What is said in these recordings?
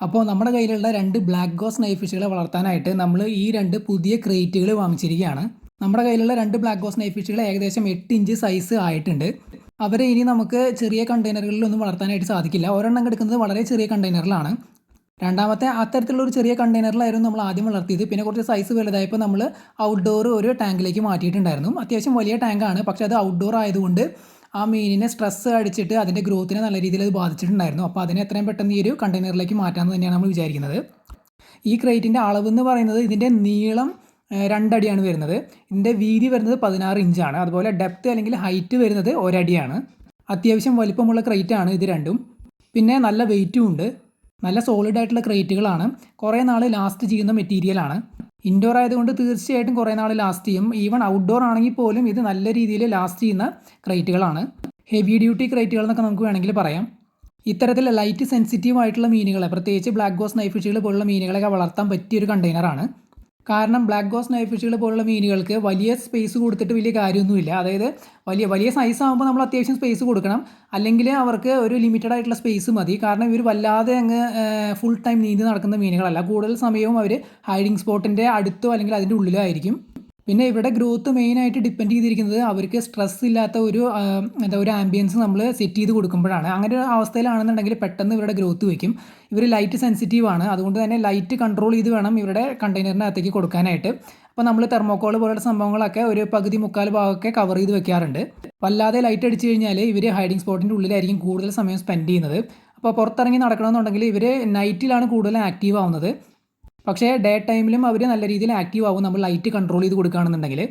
അപ്പോൾ നമ്മുടെ കയ്യിലുള്ള രണ്ട് ബ്ലാക്ക് ഗോസ് നൈഫ് ഫിഷുകളെ വളർത്താനായിട്ട് നമ്മൾ ഈ രണ്ട് പുതിയ ക്രേറ്റുകൾ വാങ്ങിച്ചിരിക്കുകയാണ്. നമ്മുടെ കയ്യിലുള്ള രണ്ട് ബ്ലാക്ക് ഗോസ് നൈഫ് ഫിഷുകൾ ഏകദേശം എട്ട് ഇഞ്ച് സൈസ് ആയിട്ടുണ്ട്. അവരെ ഇനി നമുക്ക് ചെറിയ കണ്ടെയ്നറുകളിലൊന്നും വളർത്താനായിട്ട് സാധിക്കില്ല. ഒരെണ്ണം കിടക്കുന്നത് വളരെ ചെറിയ കണ്ടെയ്നറിലാണ് രണ്ടാമത്തെ അത്തരത്തിലുള്ള ഒരു ചെറിയ കണ്ടെയ്നറിലായിരുന്നു നമ്മൾ ആദ്യം വളർത്തിയത്. പിന്നെ കുറച്ച് സൈസ് വലുതായപ്പോൾ നമ്മൾ ഔട്ട്ഡോർ ഒരു ടാങ്കിലേക്ക് മാറ്റിയിട്ടുണ്ടായിരുന്നു. അത്യാവശ്യം വലിയ ടാങ്കാണ് പക്ഷേ അത് ഔട്ട്ഡോർ ആയതുകൊണ്ട് ആ മീനിനെ സ്ട്രെസ് അടിച്ചിട്ട് അതിന്റെ ഗ്രോത്തിനെ നല്ല രീതിയിൽ അത് ബാധിച്ചിട്ടുണ്ടായിരുന്നു. അപ്പോൾ അതിനെ എത്രയും പെട്ടെന്ന് ഈ ഒരു കണ്ടെയ്നറിലേക്ക് മാറ്റാമെന്ന് തന്നെയാണ് നമ്മൾ വിചാരിക്കുന്നത്. ഈ ക്രേറ്റിന്റെ അളവ് എന്ന് പറയുന്നത് ഇതിന്റെ നീളം രണ്ടടിയാണ് വരുന്നത്. ഇതിന്റെ വീതി വരുന്നത് പതിനാറ് ഇഞ്ചാണ് അതുപോലെ ഡെപ്ത് അല്ലെങ്കിൽ ഹൈറ്റ് വരുന്നത് ഒരടിയാണ്. അത്യാവശ്യം വലിപ്പമുള്ള ക്രേറ്റാണ് ഇത് രണ്ടും. പിന്നെ നല്ല വെയിറ്റും ഉണ്ട്. നല്ല സോളിഡ് ആയിട്ടുള്ള ക്രേറ്റുകളാണ് കുറേ നാൾ ലാസ്റ്റ് ചെയ്യുന്ന മെറ്റീരിയലാണ് ഇൻഡോർ ആയതുകൊണ്ട് തീർച്ചയായിട്ടും കുറേ നാൾ ലാസ്റ്റ് ചെയ്യും. ഈവൺ ഔട്ട്ഡോർ ആണെങ്കിൽ പോലും ഇത് നല്ല രീതിയിൽ ലാസ്റ്റ് ചെയ്യുന്ന ക്രേറ്റുകളാണ് ഹെവി ഡ്യൂട്ടി ക്രേറ്റുകൾ എന്നൊക്കെ നമുക്ക് വേണമെങ്കിൽ പറയാം. ഇത്തരത്തിൽ ലൈറ്റ് സെൻസിറ്റീവ് ആയിട്ടുള്ള മീനുകളെ പ്രത്യേകിച്ച് ബ്ലാക്ക് ഗോസ് നൈഫിഷികൾ ഫിഷുകൾ പോലുള്ള മീനുകളൊക്കെ വളർത്താൻ പറ്റിയൊരു കണ്ടെയ്നറാണ് കാരണം ബ്ലാക്ക് ഗോസ് നൈഫ് ഫിഷുകൾ പോലുള്ള മീനുകൾക്ക് വലിയ സ്പേസ് കൊടുത്തിട്ട് വലിയ കാര്യമൊന്നുമില്ല. അതായത് വലിയ വലിയ സൈസ് ആകുമ്പോൾ നമ്മൾ അത്യാവശ്യം സ്പേസ് കൊടുക്കണം. അല്ലെങ്കിൽ അവർക്ക് ഒരു ലിമിറ്റഡ് ആയിട്ടുള്ള സ്പേസ് മതി. കാരണം ഇവർ വല്ലാതെ അങ്ങ് ഫുൾ ടൈം നീന്തി നടക്കുന്ന മീനുകളല്ല. കൂടുതൽ സമയവും അവർ ഹൈഡിങ് സ്പോട്ടിന്റെ അടുത്തോ അല്ലെങ്കിൽ അതിന്റെ ഉള്ളിലോ ആയിരിക്കും. പിന്നെ ഇവിടെ ഗ്രോത്ത് മെയിനായിട്ട് ഡിപ്പെൻഡ് ചെയ്തിരിക്കുന്നത് അവർക്ക് സ്ട്രെസ് ഇല്ലാത്ത ഒരു എന്താ ഒരു ആംബിയൻസ് നമ്മൾ സെറ്റ് ചെയ്ത് കൊടുക്കുമ്പോഴാണ്. അങ്ങനെ ഒരു അവസ്ഥയിലാണെന്നുണ്ടെങ്കിൽ പെട്ടെന്ന് ഇവരുടെ ഗ്രോത്ത് വയ്ക്കും ഇവർ ലൈറ്റ് സെൻസിറ്റീവ് ആണ്. അതുകൊണ്ട് തന്നെ ലൈറ്റ് കൺട്രോൾ ചെയ്ത് വേണം ഇവരുടെ കണ്ടെയ്നറിനകത്തേക്ക് കൊടുക്കാനായിട്ട്. അപ്പോൾ നമ്മൾ തെർമോക്കോൾ പോലുള്ള സംഭവങ്ങളൊക്കെ ഒരു പകുതി മുക്കാൽ ഭാഗമൊക്കെ കവർ ചെയ്ത് വെക്കാറുണ്ട്. വല്ലാതെ ലൈറ്റ് അടിച്ചു കഴിഞ്ഞാൽ ഇവർ ഹൈഡിങ് സ്പോട്ടിന്റെ ഉള്ളിലായിരിക്കും കൂടുതൽ സമയം സ്പെൻഡ് ചെയ്യുന്നത്. അപ്പോൾ പുറത്തിറങ്ങി നടക്കണമെന്നുണ്ടെങ്കിൽ ഇവർ നൈറ്റിലാണ് കൂടുതൽ ആക്റ്റീവ് ആവുന്നത്. പക്ഷേ ഡേ ടൈമിലും അവർ നല്ല രീതിയിൽ ആക്റ്റീവ് ആവും. നമ്മൾ ലൈറ്റ് കൺട്രോൾ ചെയ്ത് കൊടുക്കുകയാണെന്നുണ്ടെങ്കിൽ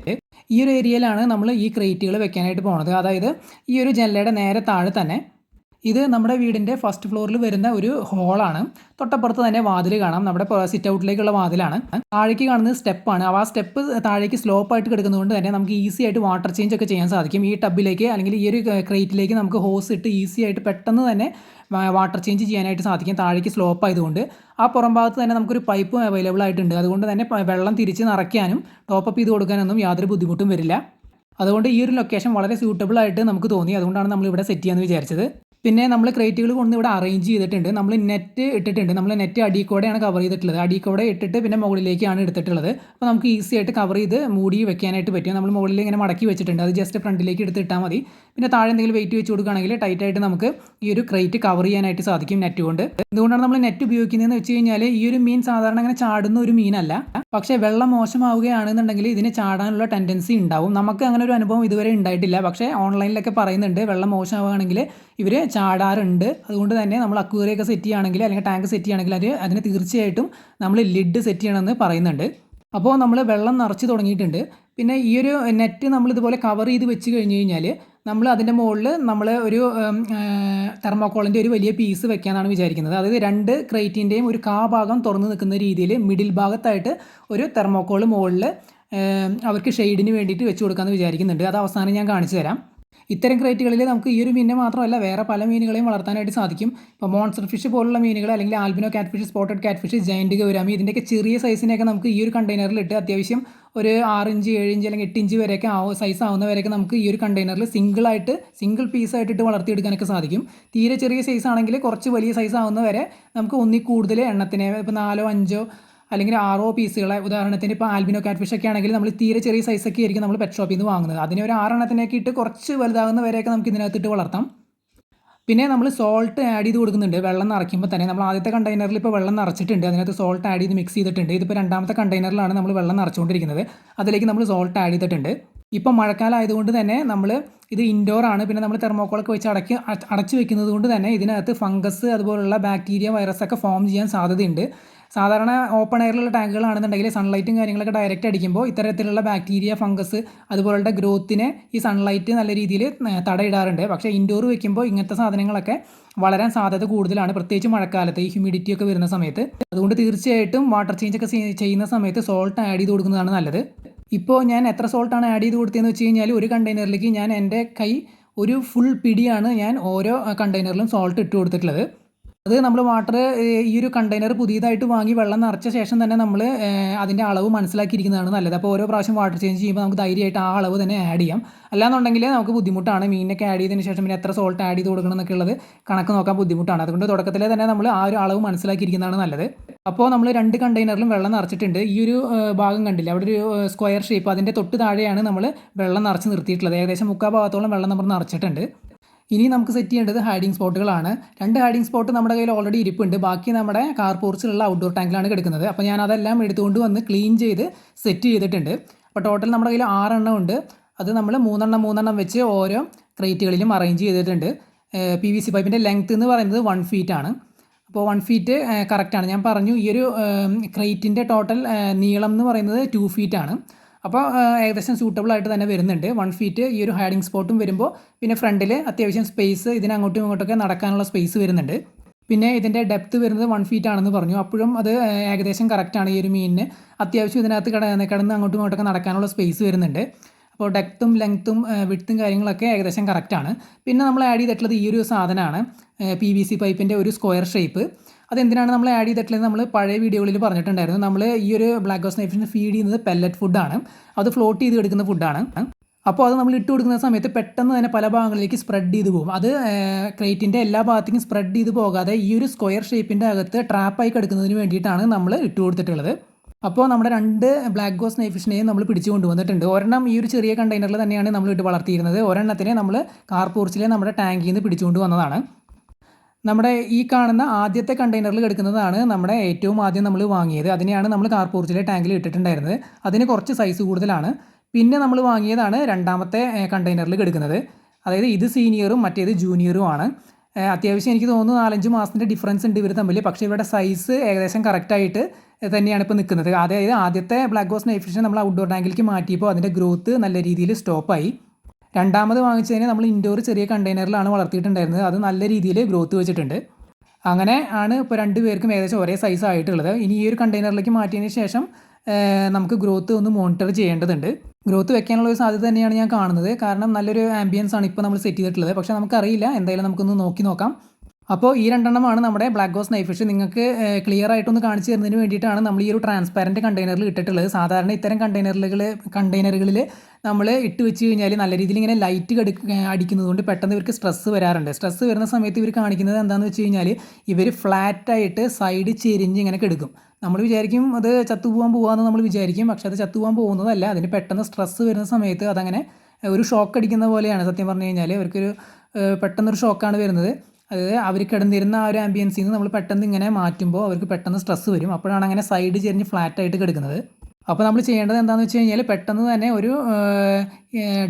ഈ ഒരു ഏരിയയിലാണ് നമ്മൾ ഈ ക്രേറ്റുകൾ വെക്കാനായിട്ട് പോകുന്നത് അതായത് ഈ ഒരു ജനലയുടെ നേരെ താഴെ തന്നെ ഇത് നമ്മുടെ വീടിന്റെ ഫസ്റ്റ് ഫ്ലോറിൽ വരുന്ന ഒരു ഹോളാണ് തൊട്ടപ്പുറത്ത് തന്നെ വാതിൽ കാണാം. നമ്മുടെ സിറ്റ് ഔട്ടിലേക്കുള്ള വാതിലാണ്. താഴേക്ക് കാണുന്നത് സ്റ്റെപ്പാണ് ആ സ്റ്റെപ്പ് താഴേക്ക് സ്ലോപ്പ് ആയിട്ട് കിടക്കുന്നതുകൊണ്ട് തന്നെ നമുക്ക് ഈസി ആയിട്ട് വാട്ടർ ചേഞ്ച് ഒക്കെ ചെയ്യാൻ സാധിക്കും. ഈ ടബിലേക്ക് അല്ലെങ്കിൽ ഈ ഒരു ക്രേറ്റിലേക്ക് നമുക്ക് ഹോസ് ഇട്ട് ഈസി ആയിട്ട് പെട്ടെന്ന് തന്നെ വാട്ടർ ചേഞ്ച് ചെയ്യാനായിട്ട് സാധിക്കും. താഴേക്ക് സ്ലോപ്പ് ആയതുകൊണ്ട്. ആ പുറം ഭാഗത്ത് തന്നെ നമുക്കൊരു പൈപ്പും അവൈലബിൾ ആയിട്ടുണ്ട്. അതുകൊണ്ട് തന്നെ വെള്ളം തിരിച്ച് നിറയ്ക്കാനും ടോപ്പപ്പ് ചെയ്ത് കൊടുക്കാനൊന്നും യാതൊരു ബുദ്ധിമുട്ടും വരില്ല. അതുകൊണ്ട് ഈ ഒരു ലൊക്കേഷൻ വളരെ സ്യൂട്ടബിൾ ആയിട്ട് നമുക്ക് തോന്നി. അതുകൊണ്ടാണ് നമ്മൾ ഇവിടെ സെറ്റ് ചെയ്യാമെന്ന് വിചാരിച്ചത്. പിന്നെ നമ്മൾ ക്രേറ്റുകൾ കൊണ്ട് ഇവിടെ അറേഞ്ച് ചെയ്തിട്ടുണ്ട്. നമ്മൾ നെറ്റ് ഇട്ടിട്ടുണ്ട്. നമ്മൾ നെറ്റ് അടിക്കോടെയാണ് കൂടെയാണ് കവർ ചെയ്തിട്ടുള്ളത്. അടിക്കോടെ കൂടെ ഇട്ടിട്ട് പിന്നെ മുകളിലേക്കാണ് എടുത്തിട്ടുള്ളത്. അപ്പോൾ നമുക്ക് ഈസി ആയിട്ട് കവർ ചെയ്ത് മൂടി വെക്കാനായിട്ട് പറ്റും. നമ്മൾ മുകളിൽ ഇങ്ങനെ മടക്കി വെച്ചിട്ടുണ്ട്. അത് ജസ്റ്റ് ഫ്രണ്ടിലേക്ക് എടുത്തിട്ടാൽ മതി. പിന്നെ താഴെ എന്തെങ്കിലും വെയിറ്റ് വെച്ച് കൊടുക്കുകയാണെങ്കിൽ ടൈറ്റ് ആയിട്ട് നമുക്ക് ഈ ഒരു ക്രേറ്റ് കവർ ചെയ്യാനായിട്ട് സാധിക്കും നെറ്റ് കൊണ്ട്. എന്തുകൊണ്ടാണ് നമ്മൾ നെറ്റ് ഉപയോഗിക്കുന്നതെന്ന് വെച്ച് കഴിഞ്ഞാൽ ഈ ഒരു മീൻ സാധാരണ അങ്ങനെ ചാടുന്ന ഒരു മീനല്ല. പക്ഷേ വെള്ളം മോശമാവുകയാണെന്നുണ്ടെങ്കിൽ ഇതിന് ചാടാനുള്ള ടെൻഡൻസി ഉണ്ടാവും. നമുക്ക് അങ്ങനെ ഒരു അനുഭവം ഇതുവരെ ഉണ്ടായിട്ടില്ല. പക്ഷേ ഓൺലൈനിലൊക്കെ പറയുന്നുണ്ട് വെള്ളം മോശമാവുകയാണെങ്കിൽ ഇവർ ചാടാറുണ്ട്. അതുകൊണ്ട് തന്നെ നമ്മൾ അക്വേറിയൊക്കെ സെറ്റ് ചെയ്യുകയാണെങ്കിൽ അല്ലെങ്കിൽ ടാങ്ക് സെറ്റ് ചെയ്യുകയാണെങ്കിൽ അത് അതിന് തീർച്ചയായിട്ടും നമ്മൾ ലിഡ് സെറ്റ് ചെയ്യണമെന്ന് പറയുന്നുണ്ട്. അപ്പോൾ നമ്മൾ വെള്ളം നിറച്ച് തുടങ്ങിയിട്ടുണ്ട്. പിന്നെ ഈ ഒരു നെറ്റ് നമ്മൾ ഇതുപോലെ കവർ ചെയ്ത് വെച്ച് കഴിഞ്ഞ് കഴിഞ്ഞാൽ നമ്മൾ അതിന്റെ മുകളിൽ നമ്മൾ ഒരു തെർമോക്കോളിന്റെ ഒരു വലിയ പീസ് വെക്കാനാണ് വിചാരിക്കുന്നത്. അതായത് രണ്ട് ക്രേറ്റിന്റെയും ഒരു കാ ഭാഗം തുറന്ന് നിൽക്കുന്ന രീതിയിൽ മിഡിൽ ഭാഗത്തായിട്ട് ഒരു തെർമോക്കോൾ മുകളിൽ അവർക്ക് ഷെയ്ഡിന് വേണ്ടിയിട്ട് വെച്ച് കൊടുക്കാമെന്ന് വിചാരിക്കുന്നുണ്ട്. അത് അവസാനം ഞാൻ കാണിച്ചു തരാം. ഇത്തരം ക്രേറ്റുകളിൽ നമുക്ക് ഈ ഒരു മീനിനെ മാത്രമല്ല വേറെ പല മീനുകളെയും വളർത്താനായിട്ട് സാധിക്കും. ഇപ്പോൾ മോൺസ്റ്റർ ഫിഷ് പോലുള്ള മീനുകൾ അല്ലെങ്കിൽ albino cat fish spotted cat fish giant gourami ഇതിന്റെയൊക്കെ ചെറിയ സൈസിനെയൊക്കെ നമുക്ക് ഈ ഒരു കണ്ടെയ്നറിൽ ഇട്ട് അത്യാവശ്യം ഒരു ആറ് ഇഞ്ച് ഏഴ് ഇഞ്ച് അല്ലെങ്കിൽ എട്ട് ഇഞ്ച് വരെയൊക്കെ ആവും സൈസ് ആവുന്നവരെയൊക്കെ നമുക്ക് ഈ ഒരു കണ്ടെയ്നറിൽ സിംഗിളായിട്ട് സിംഗിൾ പീസായിട്ട് ഇട്ട് വളർത്തിയെടുക്കാനൊക്കെ സാധിക്കും. തീരെ ചെറിയ സൈസ് ആണെങ്കിൽ കുറച്ച് വലിയ സൈസ് ആവുന്നവരെ നമുക്ക് ഒന്നിൽ കൂടുതൽ എണ്ണത്തിനെ ഇപ്പോൾ നാലോ അഞ്ചോ അല്ലെങ്കിൽ ആറോ പീസുകളെ ഉദാഹരണത്തിന് ഇപ്പോൾ ആൽബിനോ കാറ്റ്ഫിഷ് ഒക്കെ ആണെങ്കിൽ നമ്മൾ തീരെ ചെറിയ സൈസൊക്കെ ആയിരിക്കും നമ്മൾ പെറ്റ് ഷോപ്പിൽ നിന്ന് വാങ്ങുന്നത്. അതിനെ ഒരു ആറെണ്ണത്തിനൊക്കെ ഇട്ട് കുറച്ച് വലുതാകുന്ന വരെയൊക്കെ നമുക്ക് ഇതിനകത്തിട്ട് വളർത്താം. പിന്നെ നമ്മൾ സോൾട്ട് ആഡ് ചെയ്ത് കൊടുക്കുന്നുണ്ട്. വെള്ളം നിറയ്ക്കുമ്പോൾ തന്നെ. നമ്മൾ ആദ്യത്തെ കണ്ടെയ്നറിൽ ഇപ്പോൾ വെള്ളം നിറച്ചിട്ടുണ്ട്. അതിനകത്ത് സോൾട്ട് ആഡ് ചെയ്ത് മിക്സ് ചെയ്തിട്ടുണ്ട്. ഇതിപ്പോൾ രണ്ടാമത്തെ കണ്ടെയ്നറിലാണ് നമ്മൾ വെള്ളം നിറച്ചുകൊണ്ടിരിക്കുന്നത്. അതിലേക്ക് നമ്മൾ സോൾട്ട് ആഡ് ചെയ്തിട്ടുണ്ട്. ഇപ്പം മഴക്കാലം ആയതുകൊണ്ട് തന്നെ നമ്മൾ ഇത് ഇൻഡോർ ആണ്. പിന്നെ നമ്മൾ തെർമോക്കോളൊക്കെ വെച്ച് അടക്കി അടച്ചു വെക്കുന്നത് കൊണ്ട് തന്നെ ഇതിനകത്ത് ഫംഗസ് അതുപോലുള്ള ബാക്ടീരിയ വൈറസ് ഒക്കെ ഫോം ചെയ്യാൻ സാധ്യതയുണ്ട്. സാധാരണ ഓപ്പൺ എയറിലുള്ള ടാങ്കുകളാണെന്നുണ്ടെങ്കിൽ സൺലൈറ്റും കാര്യങ്ങളൊക്കെ ഡയറക്റ്റ് അടിക്കുമ്പോൾ ഇത്തരത്തിലുള്ള ബാക്ടീരിയ ഫംഗസ് അതുപോലുള്ള ഗ്രോത്തിനെ ഈ സൺലൈറ്റ് നല്ല രീതിയിൽ തടയിടാറുണ്ട്. പക്ഷേ ഇൻഡോർ വെക്കുമ്പോൾ ഇങ്ങനത്തെ സാധനങ്ങളൊക്കെ വളരാൻ സാധ്യത കൂടുതലാണ് പ്രത്യേകിച്ച് മഴക്കാലത്ത്. ഈ ഹ്യൂമിഡിറ്റി ഒക്കെ വരുന്ന സമയത്ത്. അതുകൊണ്ട് തീർച്ചയായിട്ടും വാട്ടർ ചേഞ്ച് ഒക്കെ ചെയ്യുന്ന സമയത്ത് സോൾട്ട് ആഡ് ചെയ്ത് കൊടുക്കുന്നതാണ് നല്ലത്. ഇപ്പോൾ ഞാൻ എത്ര സോൾട്ടാണ് ആഡ് ചെയ്ത് കൊടുത്തതെന്ന് വെച്ച് കഴിഞ്ഞാൽ ഒരു കണ്ടെയ്നറിലേക്ക് ഞാൻ എന്റെ കൈ ഒരു ഫുൾ പിടിയാണ് ഞാൻ ഓരോ കണ്ടെയ്നറിലും സോൾട്ട് ഇട്ട് കൊടുത്തിട്ടുള്ളത്. അത് നമ്മൾ വാട്ടർ ഈ ഒരു കണ്ടെയ്നർ പുതിയതായിട്ട് വാങ്ങി വെള്ളം നിറച്ച ശേഷം തന്നെ നമ്മൾ അതിന്റെ അളവ് മനസ്സിലാക്കിയിരിക്കുന്നതാണ് നല്ലത്. അപ്പോൾ ഓരോ പ്രാവശ്യം വാട്ടർ ചേഞ്ച് ചെയ്യുമ്പോൾ നമുക്ക് ധൈര്യമായിട്ട് ആ അളവ് തന്നെ ആഡ് ചെയ്യാം. അല്ലാന്നുണ്ടെങ്കിൽ നമുക്ക് ബുദ്ധിമുട്ടാണ്. മീനൊക്കെ ആഡ് ചെയ്തതിന് ശേഷം പിന്നെ എത്ര സോൾട്ട് ആഡ് ചെയ്ത് കൊടുക്കണം എന്നൊക്കെ ഉള്ളത് കണക്ക് നോക്കാൻ ബുദ്ധിമുട്ടാണ്. അതുകൊണ്ട് തുടക്കത്തിലെ തന്നെ നമ്മൾ ആ ഒരു അളവ് മനസ്സിലാക്കിയിരിക്കുന്നതാണ് നല്ലത്. അപ്പോൾ നമ്മൾ രണ്ട് കണ്ടെയ്നറിലും വെള്ളം നിറച്ചിട്ടുണ്ട്. ഈ ഒരു ഭാഗം കണ്ടില്ല? അവിടെ ഒരു സ്ക്വയർ ഷേപ്പ് അതിന്റെ തൊട്ട് താഴെയാണ് നമ്മൾ വെള്ളം നിറച്ച് നിർത്തിയിട്ടുള്ളത്. ഏകദേശം മുക്കാൽ ഭാഗത്തോളം വെള്ളം നമ്മൾ നിറച്ചിട്ടുണ്ട്. ഇനി നമുക്ക് സെറ്റ് ചെയ്യേണ്ടത് ഹൈഡിങ് സ്പോട്ടുകളാണ് രണ്ട് ഹൈഡിങ് സ്പോട്ട് നമ്മുടെ കയ്യിൽ ഓൾറെഡി ഇരിപ്പുണ്ട്. ബാക്കി നമ്മുടെ കാർ പോർച്ചിലുള്ള ഔട്ട്ഡോർ ടാങ്കിലാണ് കിടക്കുന്നത്. അപ്പോൾ ഞാൻ അതെല്ലാം എടുത്തുകൊണ്ട് വന്ന് ക്ലീൻ ചെയ്ത് സെറ്റ് ചെയ്തിട്ടുണ്ട്. അപ്പോൾ ടോട്ടൽ നമ്മുടെ കയ്യിൽ ആറെണ്ണം ഉണ്ട്. അത് നമ്മൾ മൂന്നെണ്ണം മൂന്നെണ്ണം വെച്ച് ഓരോ ക്രേറ്റുകളിലും അറേഞ്ച് ചെയ്തിട്ടുണ്ട്. പി വി സി പൈപ്പിന്റെ ലെങ്ത്ത് എന്ന് പറയുന്നത് വൺ ഫീറ്റ് ആണ്. അപ്പോൾ വൺ ഫീറ്റ് കറക്റ്റാണ് ഞാൻ പറഞ്ഞു ഈ ഒരു ക്രേറ്റിന്റെ ടോട്ടൽ നീളം എന്ന് പറയുന്നത് ടു ഫീറ്റ് ആണ്. അപ്പോൾ ഏകദേശം സൂട്ടബിൾ ആയിട്ട് തന്നെ വരുന്നുണ്ട്. വൺ ഫീറ്റ് ഈ ഒരു ഹൈഡിങ് സ്പോട്ടും വരുമ്പോൾ പിന്നെ ഫ്രണ്ടിൽ അത്യാവശ്യം സ്പേസ് ഇതിന് അങ്ങോട്ടും ഇങ്ങോട്ടൊക്കെ നടക്കാനുള്ള സ്പേസ് വരുന്നുണ്ട്. പിന്നെ ഇതിന്റെ ഡെപ്ത് വരുന്നത് വൺ ഫീറ്റ് ആണെന്ന് പറഞ്ഞു. അപ്പോഴും അത് ഏകദേശം കറക്റ്റാണ് ഈ ഒരു മീനിന് അത്യാവശ്യം ഇതിനകത്ത് കട കിടന്ന് അങ്ങോട്ടും ഇങ്ങോട്ടൊക്കെ നടക്കാനുള്ള സ്പേസ് വരുന്നുണ്ട്. അപ്പോൾ ഡെപ്തും ലെങ്ത്തും വിട്ത്തും കാര്യങ്ങളൊക്കെ ഏകദേശം കറക്റ്റാണ് പിന്നെ നമ്മൾ ആഡ് ചെയ്തിട്ടുള്ളത് ഈ ഒരു സാധനമാണ് പി വി സി പൈപ്പിന്റെ ഒരു സ്ക്വയർ ഷേപ്പ് അതെന്തിനാണ് നമ്മൾ ആഡ് ചെയ്തിട്ടുള്ളത്? നമ്മൾ പഴയ വീഡിയോകളിൽ പറഞ്ഞിട്ടുണ്ടായിരുന്നു. നമ്മൾ ഈ ഒരു ബ്ലാക്ക് ഹോസ് നൈഫിന് ഫീഡ് ചെയ്യുന്നത് പെല്ലറ്റ് ഫുഡാണ് അത് ഫ്ലോട്ട് ചെയ്ത് എടുക്കുന്ന ഫുഡാണ് അപ്പോൾ അത് നമ്മൾ ഇട്ട് കൊടുക്കുന്ന സമയത്ത് പെട്ടെന്ന് തന്നെ പല ഭാഗങ്ങളിലേക്ക് സ്പ്രെഡ് ചെയ്ത് പോകും. അത് ക്രേറ്റിന്റെ എല്ലാ ഭാഗത്തേക്കും സ്പ്രെഡ് ചെയ്ത് പോകാതെ ഈ ഒരു സ്ക്വയർ ഷേപ്പിന്റെ അകത്ത് ട്രാപ്പായി കിടക്കുന്നതിന് വേണ്ടിയിട്ടാണ് നമ്മൾ ഇട്ട് കൊടുത്തിട്ടുള്ളത്. അപ്പോൾ നമ്മുടെ രണ്ട് ബ്ലാക്ക് ഗോസ് നൈഫിഷിനെയും നമ്മൾ പിടിച്ചു കൊണ്ടുവന്നിട്ടുണ്ട്. ഒരെണ്ണം ഈ ഒരു ചെറിയ കണ്ടെയ്നറിൽ തന്നെയാണ് നമ്മൾ ഇട്ട് വളർത്തിയിരുന്നത്. ഒരെണ്ണത്തിനെ നമ്മൾ കാർ പോർച്ചിലെ നമ്മുടെ ടാങ്കിൽ നിന്ന് പിടിച്ചുകൊണ്ട് വന്നതാണ് നമ്മുടെ ഈ കാണുന്ന ആദ്യത്തെ കണ്ടെയ്നറിൽ കിടക്കുന്നതാണ് നമ്മുടെ ഏറ്റവും ആദ്യം നമ്മൾ വാങ്ങിയത്. അതിനെയാണ് നമ്മൾ കാർപോർച്ചിലെ ടാങ്കിൽ ഇട്ടിട്ടുണ്ടായിരുന്നത്. അതിന് കുറച്ച് സൈസ് കൂടുതലാണ്. പിന്നെ നമ്മൾ വാങ്ങിയതാണ് രണ്ടാമത്തെ കണ്ടെയ്നറിൽ കിടക്കുന്നത് അതായത് ഇത് സീനിയറും മറ്റേത് ജൂനിയറും ആണ്. അത്യാവശ്യം എനിക്ക് തോന്നുന്നു നാലഞ്ച് മാസത്തിന്റെ ഡിഫറൻസ് ഉണ്ട് ഇവർ തമ്മിൽ പക്ഷേ ഇവരുടെ സൈസ് ഏകദേശം കറക്റ്റായിട്ട് തന്നെയാണ് ഇപ്പോൾ നിൽക്കുന്നത്. അതായത് ആദ്യത്തെ ബ്ലാക്ക് ബോസ് നൈഫിഷൻ നമ്മൾ ഔട്ട്ഡോർ ടാങ്കിലേക്ക് മാറ്റിയപ്പോൾ അതിന്റെ ഗ്രോത്ത് നല്ല രീതിയിൽ സ്റ്റോപ്പായി രണ്ടാമത് വാങ്ങിച്ചതിന് നമ്മൾ ഇൻഡോർ ചെറിയ കണ്ടെയ്നറിലാണ് വളർത്തിയിട്ടുണ്ടായിരുന്നത്. അത് നല്ല രീതിയിൽ ഗ്രോത്ത് വെച്ചിട്ടുണ്ട്. അങ്ങനെ ആണ് ഇപ്പോൾ രണ്ട് പേർക്കും ഏകദേശം ഒരേ സൈസ് ആയിട്ടുള്ളത്. ഇനി ഈ ഒരു കണ്ടെയ്നറിലേക്ക് മാറ്റിയതിന് ശേഷം നമുക്ക് ഗ്രോത്ത് ഒന്ന് മോണിറ്റർ ചെയ്യേണ്ടതുണ്ട്. ഗ്രോത്ത് വെക്കാനുള്ള ഒരു സാധ്യത തന്നെയാണ് ഞാൻ കാണുന്നത്. കാരണം നല്ലൊരു ആംബിയൻസ് ആണ് ഇപ്പോൾ നമ്മൾ സെറ്റ് ചെയ്തിട്ടുള്ളത്. പക്ഷേ നമുക്കറിയില്ല. എന്തായാലും നമുക്കൊന്ന് നോക്കി നോക്കാം. അപ്പോൾ ഈ രണ്ടെണ്ണമാണ് നമ്മുടെ ബ്ലാക്ക് ഗോസ് നൈഫ് ഫിഷ് നിങ്ങൾക്ക് ക്ലിയർ ആയിട്ടൊന്ന് കാണിച്ചു തരുന്നതിന് വേണ്ടിയിട്ടാണ് നമ്മൾ ഈ ഒരു ട്രാൻസ്പാരന്റ് കണ്ടെയ്നറിൽ ഇട്ടിട്ടുള്ളത്. സാധാരണ ഇത്തരം കണ്ടെയ്നറുകൾ കണ്ടെയ്നറുകളിൽ നമ്മൾ ഇട്ട് വെച്ച് കഴിഞ്ഞാൽ നല്ല രീതിയിൽ ഇങ്ങനെ ലൈറ്റ് കടി അടിക്കുന്നത് കൊണ്ട് പെട്ടെന്ന് ഇവർക്ക് സ്ട്രെസ്സ് വരാറുണ്ട്. സ്ട്രെസ്സ് വരുന്ന സമയത്ത് ഇവർ കാണിക്കുന്നത് എന്താണെന്ന് വെച്ച് കഴിഞ്ഞാൽ ഇവർ ഫ്ലാറ്റായിട്ട് സൈഡ് ചെരിഞ്ഞ് ഇങ്ങനെ കെടുക്കും. നമ്മൾ വിചാരിക്കും അത് ചത്തുപോകാൻ പോകാമെന്ന് നമ്മൾ വിചാരിക്കും പക്ഷേ അത് ചത്തുപോകാൻ പോകുന്നതല്ല. അതിന് പെട്ടെന്ന് സ്ട്രെസ്സ് വരുന്ന സമയത്ത് അതങ്ങനെ ഒരു ഷോക്ക് അടിക്കുന്ന പോലെയാണ് സത്യം പറഞ്ഞു കഴിഞ്ഞാൽ ഇവർക്കൊരു പെട്ടെന്നൊരു ഷോക്കാണ് വരുന്നത്. അതായത് അവർ കിടന്നിരുന്ന ആ ഒരു ആംബിയൻസിൽ നിന്ന് നമ്മൾ പെട്ടെന്ന് ഇങ്ങനെ മാറ്റുമ്പോൾ അവർക്ക് പെട്ടെന്ന് സ്ട്രെസ്സ് വരും. അപ്പോഴാണ് അങ്ങനെ സൈഡ് ചെരിഞ്ഞ് ഫ്ലാറ്റായിട്ട് കിടക്കുന്നത്. അപ്പോൾ നമ്മൾ ചെയ്യേണ്ടത് എന്താണെന്ന് വെച്ച് കഴിഞ്ഞാൽ പെട്ടെന്ന് തന്നെ ഒരു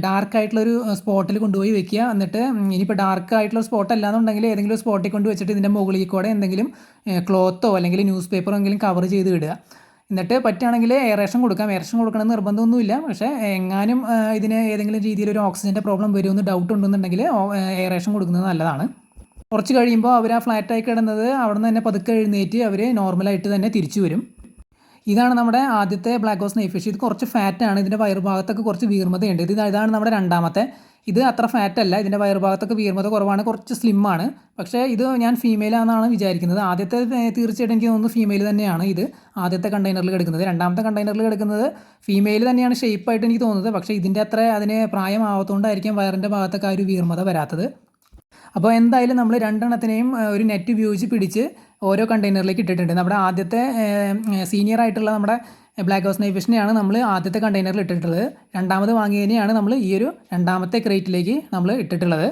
ഡാർക്ക് ആയിട്ടുള്ളൊരു സ്പോട്ടിൽ കൊണ്ടുപോയി വെക്കുക. എന്നിട്ട് ഇനിയിപ്പോൾ ഡാർക്ക് ആയിട്ടുള്ള സ്പോട്ട് അല്ലാന്നുണ്ടെങ്കിൽ ഏതെങ്കിലും ഒരു സ്പോട്ടിൽ കൊണ്ട് വെച്ചിട്ട് ഇതിന്റെ മുകളിൽ കൂടെ എന്തെങ്കിലും ക്ലോത്തോ അല്ലെങ്കിൽ ന്യൂസ് പേപ്പറോ എങ്കിലും കവർ ചെയ്ത് ഇടുക. എന്നിട്ട് പറ്റുകയാണെങ്കിൽ എയറേഷൻ കൊടുക്കാം. എയറേഷൻ കൊടുക്കണമെന്ന് നിർബന്ധമൊന്നുമില്ല. പക്ഷേ എങ്ങാനും ഇതിന് ഏതെങ്കിലും രീതിയിൽ ഒരു ഓക്സിജന്റെ പ്രോബ്ലം വരുമെന്ന് ഡൗട്ട് ഉണ്ടെന്നുണ്ടെങ്കിൽ എയറേഷൻ കൊടുക്കുന്നത് നല്ലതാണ്. കുറച്ച് കഴിയുമ്പോൾ അവർ ആ ഫ്ലാറ്റായി കിടന്നത് അവിടെ നിന്ന് തന്നെ പതുക്കെ എഴുന്നേറ്റ് അവർ നോർമലായിട്ട് തന്നെ തിരിച്ചു വരും. ഇതാണ് നമ്മുടെ ആദ്യത്തെ ബ്ലാക്ക് ഹോസ് നൈഫ് ഫിഷ് ഇത് കുറച്ച് ഫാറ്റാണ് ഇതിന്റെ വയറുഭാഗത്തൊക്കെ കുറച്ച് വീർമതയുണ്ട്. ഇത് ഇതാണ് നമ്മുടെ രണ്ടാമത്തെ. ഇത് അത്ര ഫാറ്റ് അല്ല. ഇതിന്റെ വയറുഭാഗത്തൊക്കെ വീർമത കുറവാണ്. കുറച്ച് സ്ലിമ്മാണ് പക്ഷേ ഇത് ഞാൻ ഫീമെയിൽ ആണെന്നാണ് വിചാരിക്കുന്നത്. ആദ്യത്തെ തീർച്ചയായിട്ടും എനിക്ക് തോന്നുന്നു ഫീമെയിൽ തന്നെയാണ് ഇത്. ആദ്യത്തെ കണ്ടെയ്നറിൽ കിടക്കുന്നത്. രണ്ടാമത്തെ കണ്ടെയ്നറിൽ കിടക്കുന്നത് ഫീമെയിൽ തന്നെയാണ് ഷേപ്പായിട്ട് എനിക്ക് തോന്നുന്നത്. പക്ഷേ ഇതിന്റെ അത്ര അതിന് പ്രായമാവത്തുകൊണ്ടായിരിക്കും വയറിന്റെ ഭാഗത്തൊക്കെ ആ ഒരു വീർമത വരാത്തത്. അപ്പോൾ എന്തായാലും നമ്മൾ രണ്ടെണ്ണത്തിനെയും ഒരു നെറ്റ് ഉപയോഗിച്ച് പിടിച്ച് ഓരോ കണ്ടെയ്നറിലേക്ക് ഇട്ടിട്ടുണ്ട്. നമ്മുടെ ആദ്യത്തെ സീനിയർ ആയിട്ടുള്ള നമ്മുടെ ബ്ലാക്ക് ഹൗസ് നൈഫിഷിനെയാണ് നമ്മൾ ആദ്യത്തെ കണ്ടെയ്നറിൽ ഇട്ടിട്ടുള്ളത്. രണ്ടാമത് വാങ്ങിയതിനെയാണ് നമ്മൾ ഈ ഒരു രണ്ടാമത്തെ ക്രേറ്റിലേക്ക് നമ്മൾ ഇട്ടിട്ടുള്ളത്.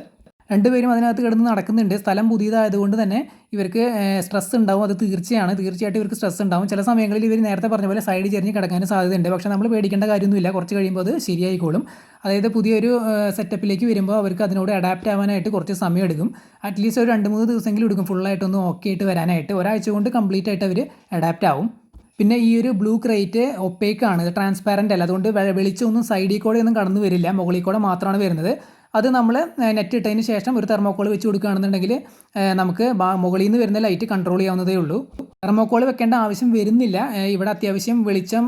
രണ്ടുപേരും അതിനകത്ത് കിടന്ന് നടക്കുന്നുണ്ട്. സ്ഥലം പുതിയതായതുകൊണ്ട് തന്നെ ഇവർക്ക് സ്ട്രെസ് ഉണ്ടാവും. അത് തീർച്ചയാണ്. തീർച്ചയായിട്ടും ഇവർക്ക് സ്ട്രെസ് ഉണ്ടാവും. ചില സമയങ്ങളിൽ ഇവർ നേരത്തെ പറഞ്ഞ പോലെ സൈഡ് ചെരിഞ്ഞ് കിടക്കാനും സാധ്യതയുണ്ട്. പക്ഷേ നമ്മൾ പേടിക്കേണ്ട കാര്യമൊന്നുമില്ല. കുറച്ച് കഴിയുമ്പോൾ അത് ശരിയായിക്കോളും. അതായത് പുതിയൊരു സെറ്റപ്പിലേക്ക് വരുമ്പോൾ അവർക്ക് അതിനോട് അഡാപ്റ്റ് ആവാനായിട്ട് കുറച്ച് സമയം എടുക്കും അറ്റ്ലീസ്റ്റ് ഒരു രണ്ട് മൂന്ന് ദിവസമെങ്കിലും എടുക്കും. ഫുള്ളായിട്ടൊന്ന് ഓക്കെ ആയിട്ട് വരാനായിട്ട്. ഒരാഴ്ച കൊണ്ട് കംപ്ലീറ്റ് ആയിട്ട് അവർ അഡാപ്റ്റ് ആവും. പിന്നെ ഈ ഒരു ബ്ലൂ ക്രേറ്റ് ഒപ്പേക്കാണ് ട്രാൻസ്പാരന്റ് അല്ല. അതുകൊണ്ട് വെളിച്ചമൊന്നും സൈഡിൽ കൂടെ ഒന്നും കടന്നു വരില്ല. മുകളിൽ കൂടെ മാത്രമാണ് വരുന്നത്. അത് നമ്മൾ നെറ്റ് ഇട്ടതിന് ശേഷം ഒരു തെർമോക്കോൾ വെച്ച് കൊടുക്കുകയാണെന്നുണ്ടെങ്കിൽ നമുക്ക് മുകളിൽ നിന്ന് വരുന്ന ലൈറ്റ് കൺട്രോൾ ചെയ്യാവുന്നതേ ഉള്ളൂ. തെർമോക്കോൾ വെക്കേണ്ട ആവശ്യം വരുന്നില്ല. ഇവിടെ അത്യാവശ്യം വെളിച്ചം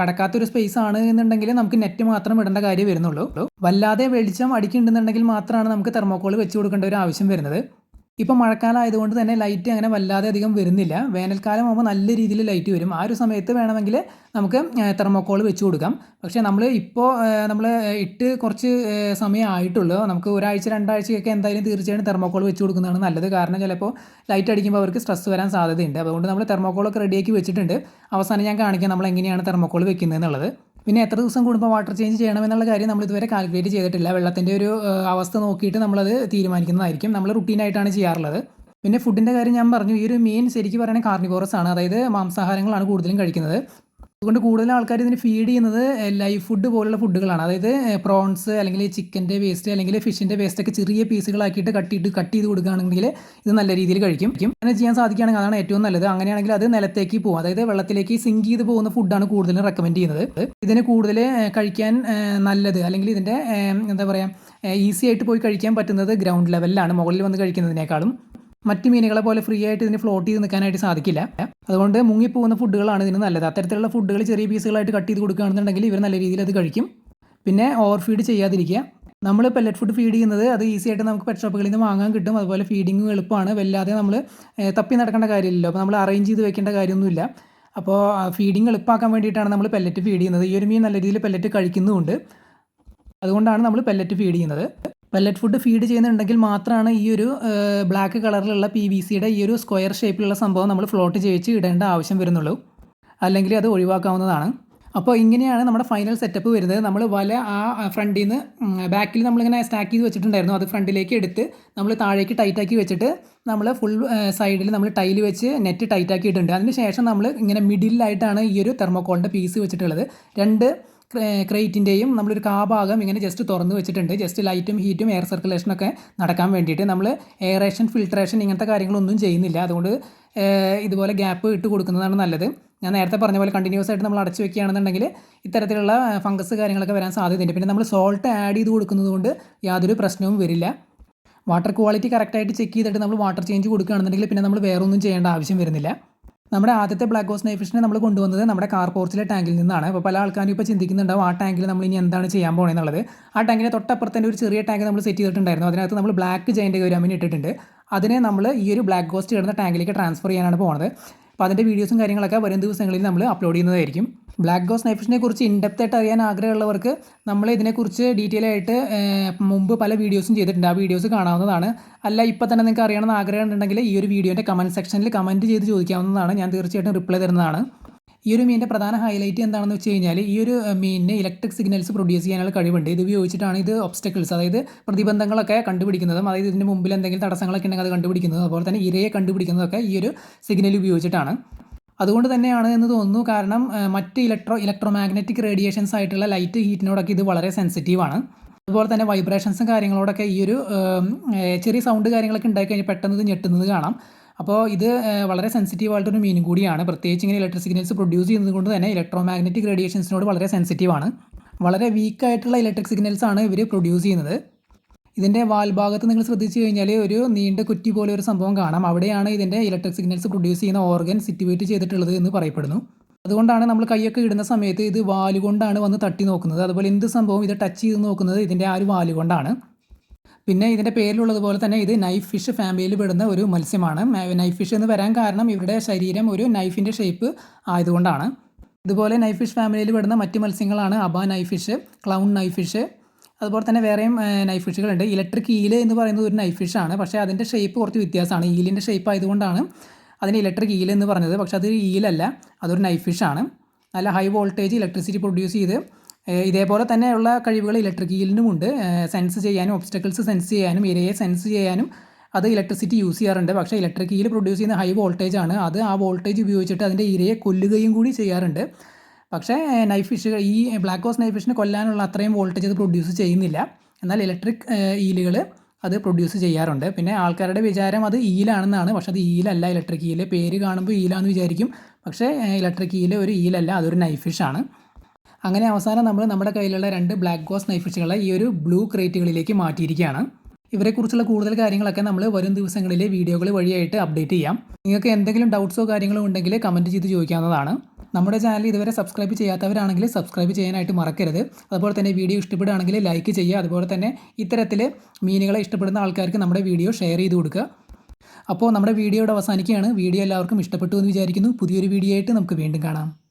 കടക്കാത്തൊരു സ്പേസ് ആണ് എന്നുണ്ടെങ്കിൽ നമുക്ക് നെറ്റ് മാത്രം ഇടേണ്ട കാര്യം വരുന്നുള്ളൂ. വല്ലാതെ വെളിച്ചം അടിക്കുന്നുണ്ടെന്നുണ്ടെങ്കിൽ മാത്രമാണ് നമുക്ക് തെർമോക്കോൾ വെച്ച് കൊടുക്കേണ്ട ഒരു ആവശ്യം വരുന്നത്. ഇപ്പം മഴക്കാലം ആയതുകൊണ്ട് തന്നെ ലൈറ്റ് അങ്ങനെ വല്ലാതെ അധികം വരുന്നില്ല. വേനൽക്കാലം ആകുമ്പോൾ നല്ല രീതിയിൽ ലൈറ്റ് വരും. ആ ഒരു സമയത്ത് വേണമെങ്കിൽ നമുക്ക് തെർമോക്കോൾ വെച്ച് കൊടുക്കാം. പക്ഷേ നമ്മൾ ഇപ്പോൾ നമ്മൾ ഇട്ട് കുറച്ച് സമയം ആയിട്ടുള്ളൂ. നമുക്ക് ഒരാഴ്ച രണ്ടാഴ്ചയൊക്കെ എന്തായാലും തീർച്ചയായും തെർമോക്കോൾ വെച്ച് കൊടുക്കുന്നതാണ് നല്ലത്. കാരണം ചിലപ്പോൾ ലൈറ്റ് അടിക്കുമ്പോൾ അവർക്ക് സ്ട്രെസ് വരാൻ സാധ്യതയുണ്ട്. അതുകൊണ്ട് നമ്മൾ തെർമോക്കോളൊക്കെ റെഡിയാക്കി വെച്ചിട്ടുണ്ട്. അവസാനം ഞാൻ കാണിക്കാം നമ്മൾ എങ്ങനെയാണ് തെർമോക്കോൾ വെക്കുന്നത് എന്നുള്ളത് പിന്നെ എത്ര ദിവസം കൂടുമ്പോൾ വാട്ടർ ചേഞ്ച് ചെയ്യണമെന്നുള്ള കാര്യം നമ്മൾ ഇതുവരെ കാൽക്കുലേറ്റ് ചെയ്തിട്ടില്ല. വെള്ളത്തിന്റെ ഒരു അവസ്ഥ നോക്കിയിട്ട് നമ്മളത് തീരുമാനിക്കുന്നതായിരിക്കും. നമ്മൾ റുട്ടീനായിട്ടാണ് ചെയ്യാറുള്ളത്. പിന്നെ ഫുഡിന്റെ കാര്യം ഞാൻ പറഞ്ഞു. ഈ ഒരു മീൻ ശരിക്കും പറയുന്നത് കാർണിവോറസ് ആണ്. അതായത് മാംസാഹാരങ്ങളാണ് കൂടുതലും കഴിക്കുന്നത്. അതുകൊണ്ട് കൂടുതൽ ആൾക്കാർ ഇതിന് ഫീഡ് ചെയ്യുന്നത് ലൈഫ് ഫുഡ് പോലുള്ള ഫുഡുകളാണ് അതായത് പ്രോൺസ് അല്ലെങ്കിൽ ചിക്കന്റെ വേസ്റ്റ് അല്ലെങ്കിൽ ഫിഷിന്റെ വേസ്റ്റ് ഒക്കെ ചെറിയ പീസുകളാക്കിയിട്ട് കട്ട് ചെയ്ത് കട്ട് ചെയ്ത് കൊടുക്കുകയാണെങ്കിൽ ഇത് നല്ല രീതിയിൽ കഴിക്കും. അങ്ങനെ ചെയ്യാൻ സാധിക്കുകയാണെങ്കിൽ അതാണ് ഏറ്റവും നല്ലത്. അങ്ങനെയാണെങ്കിൽ അത് നിലത്തേക്ക് പോകും അതായത് വെള്ളത്തിലേക്ക് സിങ്ക് ചെയ്ത് പോകുന്ന ഫുഡാണ് കൂടുതലും റെക്കമെൻഡ് ചെയ്യുന്നത്. ഇതിന് കൂടുതൽ കഴിക്കാൻ നല്ലത് അല്ലെങ്കിൽ ഇതിന്റെ എന്താ പറയുക ഈസി ആയിട്ട് പോയി കഴിക്കാൻ പറ്റുന്നത് ഗ്രൗണ്ട് ലെവലിലാണ് മുകളിൽ വന്ന് കഴിക്കുന്നതിനേക്കാളും. മറ്റ് മീനുകളെ പോലെ ഫ്രീ ആയിട്ട് ഇതിന് ഫ്ലോട്ട് ചെയ്ത് നിൽക്കാനായിട്ട് സാധിക്കില്ല. അതുകൊണ്ട് മുങ്ങിപ്പോകുന്ന ഫുഡുകളാണ് ഇതിന് നല്ലത്. അത്തരത്തിലുള്ള ഫുഡുകൾ ചെറിയ പീസുകളായിട്ട് കട്ട് ചെയ്ത് കൊടുക്കുകയാണെന്നുണ്ടെങ്കിൽ ഇവർ നല്ല രീതിയിൽ അത് കഴിക്കും. പിന്നെ ഓവർ ഫീഡ് ചെയ്യാതിരിക്കുക. നമ്മൾ പെല്ലറ്റ് ഫുഡ് ഫീഡ് ചെയ്യുന്നത് അത് ഈസി ആയിട്ട് നമുക്ക് പെറ്റ് ഷോപ്പുകളിൽ നിന്ന് വാങ്ങാൻ കിട്ടും. അതുപോലെ ഫീഡിങ്ങും എളുപ്പമാണ്. വല്ലാതെ നമ്മൾ തപ്പി നടക്കേണ്ട കാര്യമില്ലല്ലോ. അപ്പോൾ നമ്മൾ അറേഞ്ച് ചെയ്ത് വെക്കേണ്ട കാര്യമൊന്നുമില്ല. അപ്പോൾ ഫീഡിങ് എളുപ്പമാക്കാൻ വേണ്ടിയിട്ടാണ് നമ്മൾ പെല്ലറ്റ് ഫീഡ് ചെയ്യുന്നത്. ഈ ഒരു മീൻ നല്ല രീതിയിൽ പെല്ലറ്റ് കഴിക്കുന്നുമുണ്ട്. അതുകൊണ്ടാണ് നമ്മൾ പെല്ലറ്റ് ഫീഡ് ചെയ്യുന്നത്. പെല്ലറ്റ് ഫുഡ് ഫീഡ് ചെയ്യുന്നുണ്ടെങ്കിൽ മാത്രമാണ് ഈ ഒരു ബ്ലാക്ക് കളറിലുള്ള പി വി സിയുടെ ഈ ഒരു സ്ക്വയർ ഷേപ്പിലുള്ള സംഭവം നമ്മൾ ഫ്ലോട്ട് ചെയ്യിച്ച് ഇടേണ്ട ആവശ്യം വരുന്നുള്ളൂ. അല്ലെങ്കിൽ അത് ഒഴിവാക്കാവുന്നതാണ്. അപ്പോൾ ഇങ്ങനെയാണ് നമ്മുടെ ഫൈനൽ സെറ്റപ്പ് വരുന്നത്. നമ്മൾ വല ആ ഫ്രണ്ടിൽ നിന്ന് ബാക്കിൽ നമ്മളിങ്ങനെ സ്റ്റാക്ക് ചെയ്ത് വെച്ചിട്ടുണ്ടായിരുന്നു. അത് ഫ്രണ്ടിലേക്ക് എടുത്ത് നമ്മൾ താഴേക്ക് ടൈറ്റാക്കി വെച്ചിട്ട് നമ്മൾ ഫുൾ സൈഡിൽ നമ്മൾ ടൈൽ വെച്ച് നെറ്റ് ടൈറ്റാക്കിയിട്ടുണ്ട്. അതിന് ശേഷം നമ്മൾ ഇങ്ങനെ മിഡിലായിട്ടാണ് ഈ ഒരു തെർമോക്കോളിന്റെ പീസ് വെച്ചിട്ടുള്ളത്. രണ്ട് ക്രേറ്റിന്റെയും നമ്മളൊരു കാ ഭാഗം ഇങ്ങനെ ജസ്റ്റ് തുറന്ന് വെച്ചിട്ടുണ്ട്. ജസ്റ്റ് ലൈറ്റും ഹീറ്റും എയർ സർക്കുലേഷനൊക്കെ നടക്കാൻ വേണ്ടിയിട്ട് നമ്മൾ എയറേഷൻ ഫിൽട്രേഷൻ ഇങ്ങനത്തെ കാര്യങ്ങളൊന്നും ചെയ്യുന്നില്ല. അതുകൊണ്ട് ഇതുപോലെ ഗ്യാപ്പ് ഇട്ട് കൊടുക്കുന്നതാണ് നല്ലത്. ഞാൻ നേരത്തെ പറഞ്ഞ പോലെ കണ്ടിന്യൂസ് ആയിട്ട് നമ്മൾ അടച്ചു വെക്കുകയാണെന്നുണ്ടെങ്കിൽ ഇത്തരത്തിലുള്ള ഫംഗസ് കാര്യങ്ങളൊക്കെ വരാൻ സാധ്യതയുണ്ട്. പിന്നെ നമ്മൾ സോൾട്ട് ആഡ് ചെയ്ത് കൊടുക്കുന്നതുകൊണ്ട് യാതൊരു പ്രശ്നവും വരില്ല. വാട്ടർ ക്വാളിറ്റി കറക്റ്റായിട്ട് ചെക്ക് ചെയ്തിട്ട് നമ്മൾ വാട്ടർ ചേഞ്ച് കൊടുക്കുകയാണെന്നുണ്ടെങ്കിൽ പിന്നെ നമ്മൾ വേറൊന്നും ചെയ്യേണ്ട ആവശ്യം വരുന്നില്ല. നമ്മുടെ ആദ്യത്തെ ബ്ലാക്ക് ഗോസ് നൈഫിഷിനെ നമ്മൾ കൊണ്ടുവന്നത് നമ്മുടെ കാർ പോർച്ചിലെ ടാങ്കിൽ നിന്നാണ്. അപ്പോൾ പല ആൾക്കാരും ഇപ്പോൾ ചിന്തിക്കുന്നുണ്ടാവും ആ ടാങ്കിൽ നമ്മൾ ഇനി എന്താണ് ചെയ്യാൻ പോകണമെന്നുള്ളത് ആ ടാങ്കിന്റെ തൊട്ടപ്പുറത്ത് തന്നെ ഒരു ചെറിയ ടാങ്ക് നമ്മൾ സെറ്റ് ചെയ്തിട്ടുണ്ടായിരുന്നു. അതിനകത്ത് നമ്മൾ ബ്ലാക്ക് ജൈന്റെ ഗൗരാമിന് ഇട്ടിട്ടുണ്ട്. അതിനെ നമ്മൾ ഈ ഒരു ബ്ലാക്ക് ഹോസ്റ്റ് കിടന്ന ടാങ്കിലേക്ക് ട്രാൻസ്ഫർ ചെയ്യാനാണ് പോകുന്നത് അപ്പോൾ അതിന്റെ വീഡിയോസും കാര്യങ്ങളൊക്കെ വരും ദിവസങ്ങളിൽ നമ്മൾ അപ്ലോഡ് ചെയ്യുന്നതായിരിക്കും. ബ്ലാക്ക് ഗോസ് നൈഫിഷിനെ കുറിച്ച് ഇൻഡെപ്ത് ആയിട്ട് അറിയാൻ ആഗ്രഹമുള്ളവർക്ക് നമ്മൾ ഇതിനെക്കുറിച്ച് ഡീറ്റെയിൽ ആയിട്ട് മുമ്പ് പല വീഡിയോസും ചെയ്തിട്ടുണ്ട്. ആ വീഡിയോസ് കാണാവുന്നതാണ്. അല്ല ഇപ്പോൾ തന്നെ നിങ്ങൾക്ക് അറിയണമെന്ന് ആഗ്രഹം ഉണ്ടെങ്കിൽ ഈ ഒരു വീഡിയോന്റെ കമന്റ് സെക്ഷനിൽ കമന്റ് ചെയ്ത് ചോദിക്കാവുന്നതാണ്. ഞാൻ തീർച്ചയായിട്ടും റിപ്ലൈ തരുന്നതാണ്. ഈ ഒരു മീനിന്റെ പ്രധാന ഹൈലൈറ്റ് എന്താണെന്ന് വെച്ച് കഴിഞ്ഞാൽ ഈ ഒരു മീനിന് ഇലക്ട്രിക് സിഗ്നൽസ് പ്രൊഡ്യൂസ് ചെയ്യാനുള്ള കഴിവുണ്ട്. ഇത് ഉപയോഗിച്ചിട്ടാണ് ഇത് ഒബ്സ്റ്റക്കിൾസ് അതായത് പ്രതിബന്ധങ്ങളൊക്കെ കണ്ടുപിടിക്കുന്നതും അതായത് ഇതിന് മുമ്പിൽ എന്തെങ്കിലും തടസ്സങ്ങളൊക്കെ ഉണ്ടെങ്കിൽ അത് കണ്ടുപിടിക്കുന്നതും അതുപോലെ തന്നെ ഇരയെ കണ്ടുപിടിക്കുന്നതൊക്കെ ഈ ഒരു സിഗ്നൽ ഉപയോഗിച്ചിട്ടാണ്. അതുകൊണ്ട് തന്നെയാണ് എന്ന് തോന്നുന്നു. കാരണം മറ്റ് ഇലക്ട്രോ ഇലക്ട്രോ മാഗ്നറ്റിക് റേഡിയേഷൻസ് ആയിട്ടുള്ള ലൈറ്റ് ഹീറ്റിനോടൊക്കെ ഇത് വളരെ സെൻസിറ്റീവാണ്. അതുപോലെ തന്നെ വൈബ്രേഷൻസും കാര്യങ്ങളോടൊക്കെ ഈ ഒരു ചെറിയ സൗണ്ട് കാര്യങ്ങളൊക്കെ ഉണ്ടായി കഴിഞ്ഞാൽ പെട്ടെന്ന് ഇത് ഞെട്ടുന്നത് കാണാം. അപ്പോൾ ഇത് വളരെ സെൻസിറ്റീവ് ആയിട്ടൊരു മീനും കൂടിയാണ്. പ്രത്യേകിച്ച് ഇങ്ങനെ ഇലക്ട്രിക് സിഗ്നൽസ് പ്രൊഡ്യൂസ് ചെയ്യുന്നത് കൊണ്ട് തന്നെ ഇലക്ട്രോ മാഗ്നറ്റിക് റേഡിയേഷൻസിനോട് വളരെ സെൻസിറ്റീവാണ്. വളരെ വീക്കായിട്ടുള്ള ഇലക്ട്രിക് സിഗ്നൽസ് ആണ് ഇവർ പ്രൊഡ്യൂസ് ചെയ്യുന്നത്. ഇതിന്റെ വാൽഭാഗത്ത് നിങ്ങൾ ശ്രദ്ധിച്ചു കഴിഞ്ഞാൽ ഒരു നീണ്ട കുറ്റി പോലെ ഒരു സംഭവം കാണാം. അവിടെയാണ് ഇതിന്റെ ഇലക്ട്രിക് സിഗ്നൽസ് പ്രൊഡ്യൂസ് ചെയ്യുന്ന ഓർഗൻ സിറ്റുവേറ്റ് ചെയ്തിട്ടുള്ളത് എന്ന് പറയപ്പെടുന്നു. അതുകൊണ്ടാണ് നമ്മൾ കൈയൊക്കെ ഇടുന്ന സമയത്ത് ഇത് വാലുകൊണ്ടാണ് വന്ന് തട്ടി നോക്കുന്നത്. അതുപോലെ എന്ത് സംഭവം ഇത് ടച്ച് ചെയ്ത് നോക്കുന്നത് ഇതിന്റെ ആ ഒരു വാലുകൊണ്ടാണ് പിന്നെ ഇതിന്റെ പേരിലുള്ളതുപോലെ തന്നെ ഇത് നൈഫ് ഫിഷ് ഫാമിലിയിൽ പെടുന്ന ഒരു മത്സ്യമാണ്. നൈഫ് ഫിഷ് എന്ന് വരാൻ കാരണം ഇവരുടെ ശരീരം ഒരു നൈഫിന്റെ ഷേപ്പ് ആയതുകൊണ്ടാണ്. ഇതുപോലെ നൈഫ് ഫിഷ് ഫാമിലിയിൽ പെടുന്ന മറ്റ് മത്സ്യങ്ങളാണ് അബ knife fish clown knife fish അതുപോലെ തന്നെ വേറെയും നൈഫ് ഫിഷുകളുണ്ട് ഇലക്ട്രിക് ഈൽ എന്ന് പറയുന്നത് ഒരു നൈഫ് ഫിഷാണ് പക്ഷേ അതിന്റെ ഷേപ്പ് കുറച്ച് വ്യത്യാസമാണ്. ഈലിന്റെ ഷേപ്പ് ആയതുകൊണ്ടാണ് അതിന് ഇലക്ട്രിക് ഈൽ എന്ന് പറഞ്ഞത്. പക്ഷേ അതൊരു ഈലല്ല അതൊരു നൈഫ് ഫിഷാണ് നല്ല ഹൈ വോൾട്ടേജ് ഇലക്ട്രിസിറ്റി പ്രൊഡ്യൂസ് ചെയ്ത് ഇതേപോലെ തന്നെയുള്ള കഴിവുകൾ ഇലക്ട്രിക് ഈലിനും ഉണ്ട്. സെൻസ് ചെയ്യാനും ഒബ്സ്റ്റക്കിൾസ് സെൻസ് ചെയ്യാനും ഇരയെ സെൻസ് ചെയ്യാനും അത് ഇലക്ട്രിസിറ്റി യൂസ് ചെയ്യാറുണ്ട്. പക്ഷേ ഇലക്ട്രിക് ഈൽ പ്രൊഡ്യൂസ് ചെയ്യുന്ന ഹൈ വോൾട്ടേജ് ആണ്. അത് ആ വോൾട്ടേജ് ഉപയോഗിച്ചിട്ട് അതിന്റെ ഇരയെ കൊല്ലുകയും കൂടി ചെയ്യാറുണ്ട്. പക്ഷേ നൈഫ് ഫിഷ് ഈ ബ്ലാക്ക് ഹോസ് നൈഫ് ഫിഷിനെ കൊല്ലാനുള്ള അത്രയും വോൾട്ടേജ് അത് പ്രൊഡ്യൂസ് ചെയ്യുന്നില്ല. എന്നാൽ ഇലക്ട്രിക് ഈലുകൾ അത് പ്രൊഡ്യൂസ് ചെയ്യാറുണ്ട്. പിന്നെ ആൾക്കാരുടെ വിചാരം അത് ഈലാണെന്നാണ് പക്ഷേ അത് ഈലല്ല ഇലക്ട്രിക് ഈൽ പേര് കാണുമ്പോൾ ഈലാന്ന് വിചാരിക്കും. പക്ഷേ ഇലക്ട്രിക് ഈൽ ഒരു ഈലല്ല അതൊരു നൈഫ് ഫിഷാണ് അങ്ങനെ അവസാനം നമ്മൾ നമ്മുടെ കയ്യിലുള്ള രണ്ട് ബ്ലാക്ക് ഗോസ് നൈഫ് ഫിഷുകളെ ഈ ഒരു ബ്ലൂ ക്രേറ്റുകളിലേക്ക് മാറ്റിയിരിക്കുകയാണ്. ഇവരെക്കുറിച്ചുള്ള കൂടുതൽ കാര്യങ്ങളൊക്കെ നമ്മൾ വരും ദിവസങ്ങളിലെ വീഡിയോകൾ വഴിയായിട്ട് അപ്ഡേറ്റ് ചെയ്യാം. നിങ്ങൾക്ക് എന്തെങ്കിലും ഡൗട്ട്സോ കാര്യങ്ങളോ ഉണ്ടെങ്കിൽ കമന്റ് ചെയ്ത് ചോദിക്കാവുന്നതാണ്. നമ്മുടെ ചാനൽ ഇതുവരെ സബ്സ്ക്രൈബ് ചെയ്യാത്തവരാണെങ്കിൽ സബ്സ്ക്രൈബ് ചെയ്യാനായിട്ട് മറക്കരുത്. അതുപോലെ തന്നെ വീഡിയോ ഇഷ്ടപ്പെടുകയാണെങ്കിൽ ലൈക്ക് ചെയ്യുക. അതുപോലെ തന്നെ ഇത്തരത്തിൽ മീനുകളെ ഇഷ്ടപ്പെടുന്ന ആൾക്കാർക്ക് നമ്മുടെ വീഡിയോ ഷെയർ ചെയ്ത് കൊടുക്കുക. അപ്പോൾ നമ്മുടെ വീഡിയോയുടെ അവസാനിക്കുകയാണ്. വീഡിയോ എല്ലാവർക്കും ഇഷ്ടപ്പെട്ടു എന്ന് വിചാരിക്കുന്നു. പുതിയൊരു വീഡിയോ ആയിട്ട് നമുക്ക് വീണ്ടും കാണാം.